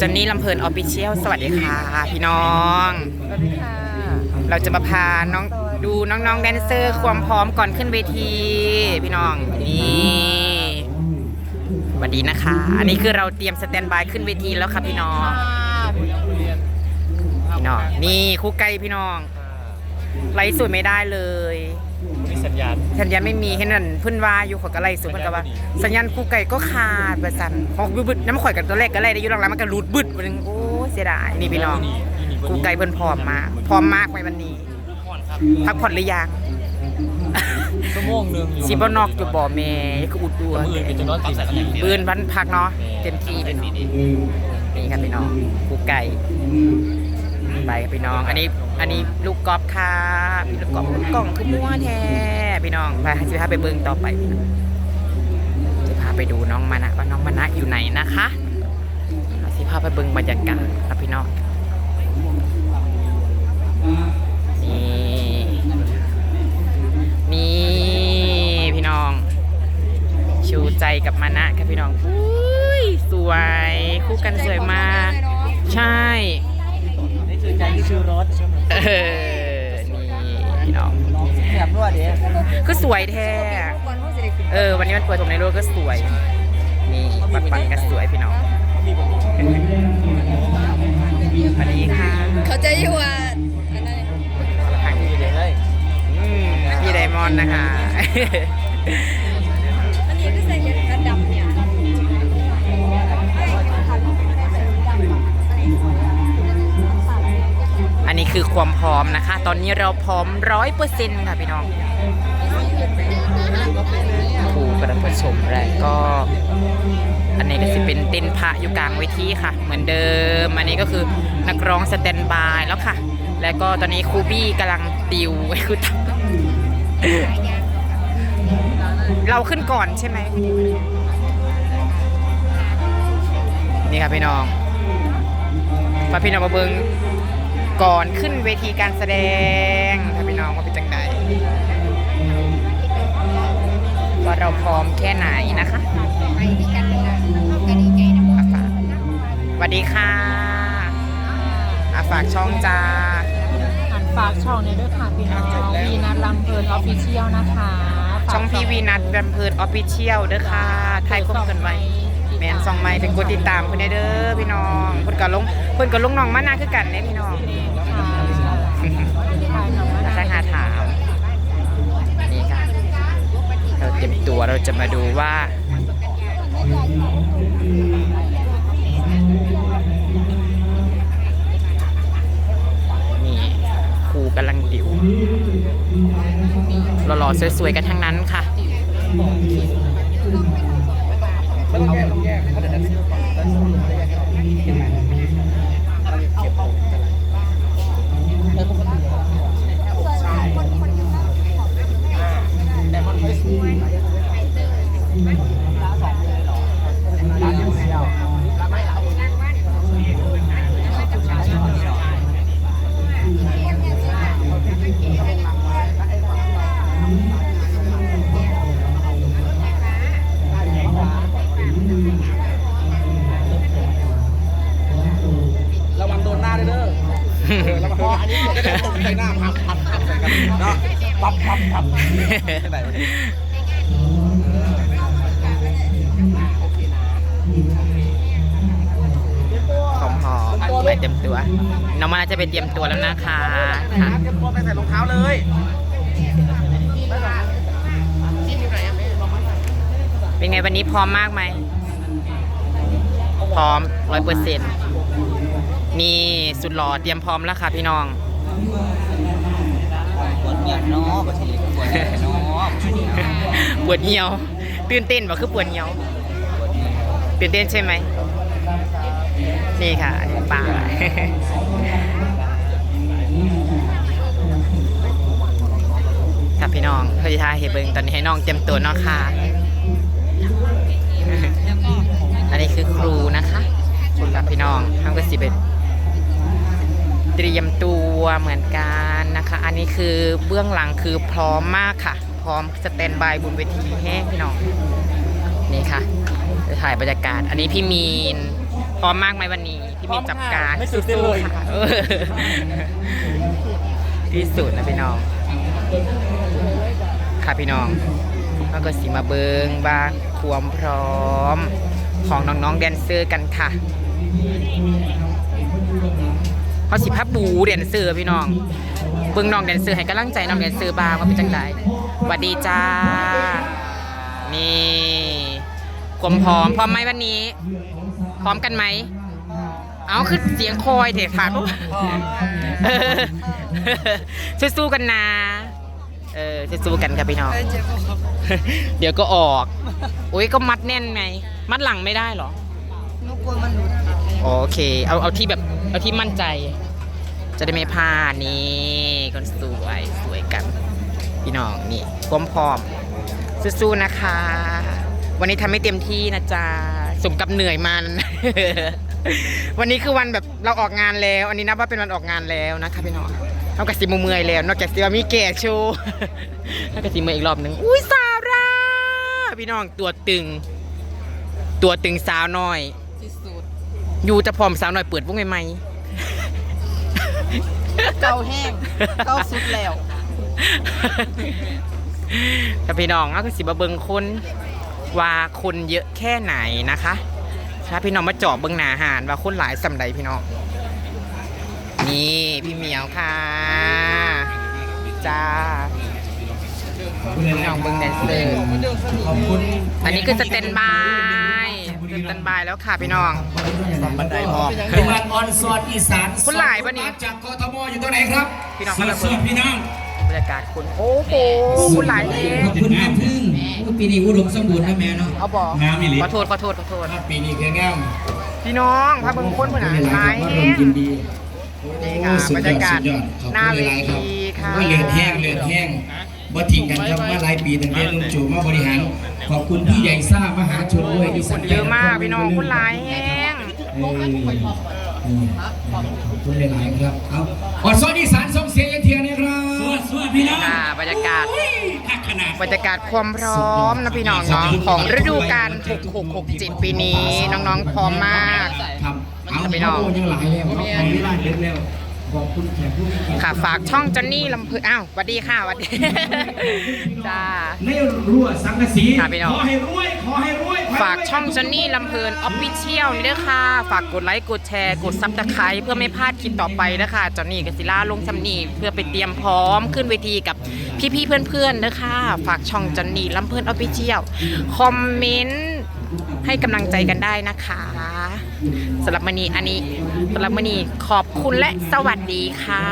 จอนนี่ลำเพลินออฟฟิเชียลสวัสดีค่ะ พี่น้อง สวัสดีค่ะ เราจะมาพาน้องดูน้องๆแดนเซอร์ความพร้อมก่อนขึ้นเวที พี่น้องนี่สวัสดีนะคะ อันนี้คือเราเตรียมสแตนบายขึ้นเวทีแล้วค่ะพี่น้อง พี่น้อง นี่ครู่ไก่พี่น้องไลฟ์สดไม่ได้เลยมี สัญญาณ สัญญาณไม่มีเห็นนั่นเพิ่นว่าอยู่ขอยก็ไล่สุดเพิ่นก็ว่า สัญญาณคู่ไก่ก็ขาดประสันของบึดๆน้ำข่อยกันตัวแรกก็ไล่ได้อยู่หลังๆมันก็หลุดบึดไปนึงโอ้เสียดายนี่พี่น้องคู่ไก่เพิ่นพร้อมมากพร้อมมากไปวันนี้ พักผ่อนหรือยังชั่วโมงหนึ่งอยู่สิบ่นอกอยู่บ่แม่ก็อุดอัวมือเป็นจะนอนติดสายปืนวันพักเนาะเต็มที่พี่น้องนี่ครับพี่น้องคู่ไก่ ไปพี่น้อง อันนี้อันนี้ลูกกอล์ฟค่ะพี่ลูกกอล์ฟกล่องคือมั่วแท้พี่น้องไปสิพาไปเบิ่งต่อไปจะพาไปดูน้องมานะว่าน้องมานะอยู่ไหนนะคะเราสิพาไปเบิ่งบรรยากาศครับพี่น้องนี่นี่พี่น้อง ชูใจกับมานะครับพี่น้องอุ้ยสวย คู่กันสวยมาก ใช่ นี่คือใจที่ชื่อรถใช่ไหม เออ นี่พี่น้องแอบนวดดิก็สวยแท้ เออ วันนี้มันเปิดผมในรถก็สวย นี่ปันปันๆก็สวยพี่น้องสวัสดีค่ะเขาจะอยู่ว่าอันนั้นทางนี้เลยอืมพี่ไดมอนด์นะคะ คือความพร้อมนะคะ ตอนนี้เราพร้อมร้อยเปอร์เซ็นต์ค่ะพี่น้องครูกำลังผสมและก็ อันนี้ก็จะเป็นเต้นพระอยู่กลางเวทีค่ะ เหมือนเดิม อันนี้ก็คือนักร้องสแตนบายแล้วค่ะ แล้วก็ตอนนี้ครูบี้กำลังติวครูตับเราขึ้นก่อนใช่ไหม นี่ค่ะพี่น้องพาพี่น้องมาเบิง ก่อนขึ้นเวทีการแสดงค่ะพี่น้องว่าเป็นจังไดว่าเราพร้อมแค่ไหนนะคะอาฝากสวัสดีค่ะอาฝากช่องจ้าหันฝากช่องในด้วยค่ะพี่น้องวีนัทลำเพลินออฟฟิเชียลนะคะฝากช่องพีวีนัทแรมเพิร์ดออฟฟิเชียลเด้อค่ะไทยคมกันไว้ แมนซองไม้เป็นกดติดตามเพิ่นได้เด้อพี่น้องเพิ่นก็ลงเพิ่นก็ลงน้องมานาคือกันเด้พี่น้องค่ะถ่าหนังมาถ้าหาถามนี่ค่ะเราเตรียมตัวเราจะมาดูว่านี่ครูกำลังดิวหล่อๆสวยๆกันทั้งนั้นค่ะ เออระวังเพราะอันนี้จะได้ตกใจหน้าพับพับพับใส่กันเนาะพับพับพับที่ไหนวะเนี่ยหอมหอมไปเตรียมตัว น้องมาจะไปเตรียมตัวแล้วนะคะค่ะเตรียมตัวไปใส่รองเท้าเลยเป็นไงวันนี้พร้อมมากไหม พร้อมร้อยเปอร์เซ็นต์ นี่สุดหล่อเตรียมพร้อมแล้วค่ะพี่น้องปวดเงียบเนาะบางทีปวดเนาะปวดเหี่ยวตื่นเต้นบ่คือปวดเหี่ยวตื่นเต้นใช่ไหมนี่ค่ะป่าครับพี่น้องเพื่อจะทายเฮเบิงตอนนี้ให้น้องเตรียมตัวเนาะค่ะ อันนี้คือครูนะคะครับพี่น้องทั้งก็สิเป็น เตรียมตัวเหมือนกันนะคะ อันนี้คือเบื้องหลังคือพร้อมมากค่ะ พร้อมสแตนบายบนเวทีแห้งพี่น้องนี่ค่ะจะถ่ายบรรยากาศ อันนี้พี่มีนพร้อมมากไหมวันนี้ที่มีจับการไม่สุดเต้นเลยค่ะเออที่สุดนะพี่น้อง ค่ะพี่น้องแล้วก็สิมาเบิงบ้างความพร้อมของน้องๆแดนเซอร์กันค่ะ เขาสิพับบูแดนเซอร์พี่น้องเบิ่งน้องแดนเซอร์ให้กำลังใจน้องแดนเซอร์บ้างว่าเป็นจังไดหวัสดีจ้า นี่ความพร้อมพร้อมไหมวันนี้ พร้อมกันไหม เอาคือเสียงคอยเถอะค่ะเออสู้ๆกันนะ เออสู้ๆกันครับพี่น้อง เดี๋ยวก็ออก โอ้ยก็มัดแน่นไง มัดหลังไม่ได้เหรอนุกลัวมันหลุดโอเค เอาเอาที่แบบ เอาที่มั่นใจ จะได้ไม่พลาดนี่คนสวยสวยกัน พี่น้องนี่พร้อมพร้อมสู้ๆนะคะ วันนี้ทำให้เต็มที่นะจ๊ะสมกับเหนื่อยมัน วันนี้คือวันแบบเราออกงานแล้ว อันนี้นับว่าเป็นวันออกงานแล้วนะคะพี่น้องเอากระสิมเมื่อยแล้ว นอกจากสิว่ามีแก่โชว์เอากระสิเมื่อยอีกรอบหนึ่งอุ้ยสาวราพี่น้องตัวตึง ตัวตึงสาวน้อยที่สุด อยู่จะพร้อมสาวน้อยเปิดวงใหม่เกาแห้งเกาสุดแล้วๆแต่พี่น้องเอาก็สิมาเบิงคนว่าคนเยอะแค่ไหนนะคะถ้าพี่น้องมาเจอบเบิงหนาหารว่าคนหลายสำใดพี่น้องนี่พี่เหมียวค่ะจ้าพี่น้องเบิงแดนเซอร์ขอบคุณอันนี้คือสเตนบาย สเตนบายแล้วค่ะพี่น้องบันไดพอเป็นวันออนซอนอีสานคุณหลายปะนี่จากกทมอยู่ตรงไหนครับ พี่น้องสวัสดีพี่น้องบรรยากาศคุณโอ้โหคุณหลายเลยขอบคุณแม่พึ่งอู้ปีนี้อุดมสมบูรณ์นะแม่เนาะเอาบอกงามอีหลีขอโทษขอโทษขอโทษปีนี้คืองามพี่น้องพาเบิ่งคนเพิ่นน่ะหลายมาแฮร่วมงยินดีนี่ค่ะสุดบรรยอดยากาศสุดยอดขอบหน้าคุณเวหลายๆครับทีค่ะว่าเลือดแห้งเลือดแห้ง บ่ทิ้งกันครับมาหลายปีตั้งแต่ลุงจู่มาบริหาร ขอบคุณพี่ใหญ่ซ่ามหาชนด้วยที่คสันญเยอะมากพี่น้องคนหลายแฮงเออนี่ขอบคุณหลายๆครับเอาออนซอนอีสานส่งเสียงยังเทียนะครับสวัสดีพี่น้องค่ะบรรยากาศขนาดบรรยากาศความพร้อมนะพี่น้องเนาะของฤดูกาล6667 ปีนี้ น้องๆพร้อมมากครับเอาพี่น้องโยังหลายแล้วเขาเอาเวลาเด็ดแล้วขอบ คุณแขกผู้มีเกียรติค่ะฝากช่องจอนนี่ลำเพออ้าวสวัสดีค่ะสวัสดีจ้าในรั่วสังกะสีค่ะพี่น้องขอให้รวยขอให้รวยขให้รวยฝากช่องจอนนี่ลำเพลินออฟฟิเชียลนี่ด้วยค่ะ ฝากกดไลค์กดแชร์กดซับสไครต์เพื่อไม่พลาดคลิปต่อไปนะคะจอนนี่กับศิลาลงสำนีเพื่อไปเตรียมพร้อมขึ้นเวทีกับพี่ๆเพื่อนๆนะคะฝากช่องจอนนี่ลำเพลินออฟฟิเชียลคอมเมนต์ให้กำลังใจกันได้นะคะ สำหรับมอนีอันนี้สำหรับมอนีขอบคุณและสวัสดีค่ะ